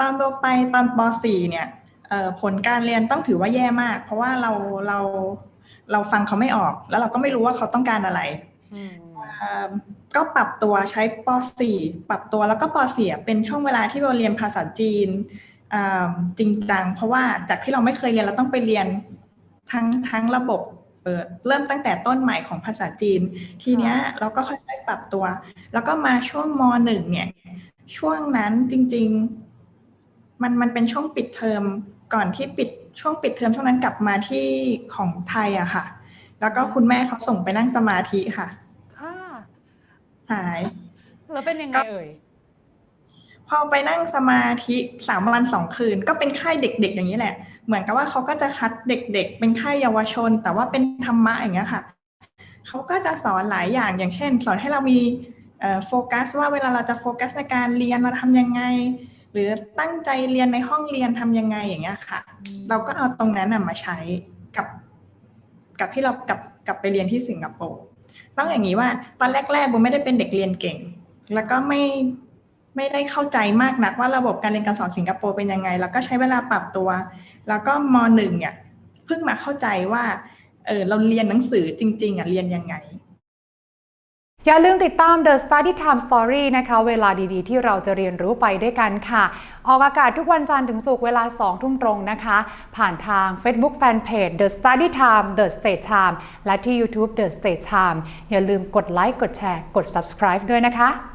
ตอนเราไปตอนป .4 เนี่ยเอ่อผลการเรียนต้องถือว่าแย่มาก เพราะว่าเราเราเราฟังเขาไม่ออก แล้วเราก็ไม่รู้ว่าเขาต้องการอะไรอืมเอ่อก็ปรับตัวใช้ป .4 ปรับตัวแล้วก็ป .4 อะเป็นช่วงเวลาที่เราเรียนภาษาจีนอ่าจริงจังเพราะว่าจากที่เราไม่เคยเรียนเราต้องไปเรียนทั้งทั้งระบบเอ่อเริ่มตั้งแต่ต้นใหม่ของภาษาจีน ทีเนี้ยเราก็ค่อยๆปรับตัว แล้วก็มาช่วงมหนึ่งเนี่ยช่วงนั้นจริง ๆ มันมันเป็นช่วงปิดเทอมก่อนที่ปิดช่วงปิดเทอมช่วงนั้นกลับมาที่ของไทยอะค่ะ แล้วก็คุณแม่เขาส่งไปนั่งสมาธิค่ะค่ะสาย แล้วเป็นยังไงก็เอ่ยพอไปนั่งสมาธิสามวันสองคืน ก็เป็นค่ายเด็ก ๆ อย่างนี้แหละ เหมือนกับว่าเขาก็จะคัดเด็ก ๆ เป็นค่ายเยาวชน แต่ว่าเป็นธรรมะอย่างเงี้ยค่ะเขาก็จะสอนหลายอย่างอย่างเช่น สอนให้เรามีเอ่อโฟกัสว่าเวลาเราจะโฟกัสในการเรียนเราทำยังไง หรือตั้งใจเรียนในห้องเรียนทำยังไงอย่างเงี้ยค่ะ เราก็เอาตรงนั้นน่ะมาใช้กับ กับที่เรากลับกลับไปเรียนที่สิงคโปร์ต้องอย่างนี้ว่าตอนแรกๆโบไม่ได้เป็นเด็กเรียนเก่ง แล้วก็ไม่ไม่ได้เข้าใจมากนักว่าระบบการเรียนการสอนสิงคโปร์เป็นยังไง แล้วก็ใช้เวลาปรับตัว แล้วก็มหนึ่งเนี่ยเพิ่งมาเข้าใจว่าเออเราเรียนหนังสือจริง ๆอะเรียนยังไง อย่าลืมติดตาม The Study Time Story นะคะ เวลาดีๆ ที่เราจะเรียนรู้ไปด้วยกันค่ะ ออกอากาศทุกวันจันทร์ถึงศุกร์เวลา 2 ทุ่มตรงนะคะ ผ่านทาง Facebook Fanpage The Study Time The State Time และที่ YouTube The State Time อย่าลืมกดไลค์กดแชร์ กด subscribe ด้วยนะคะ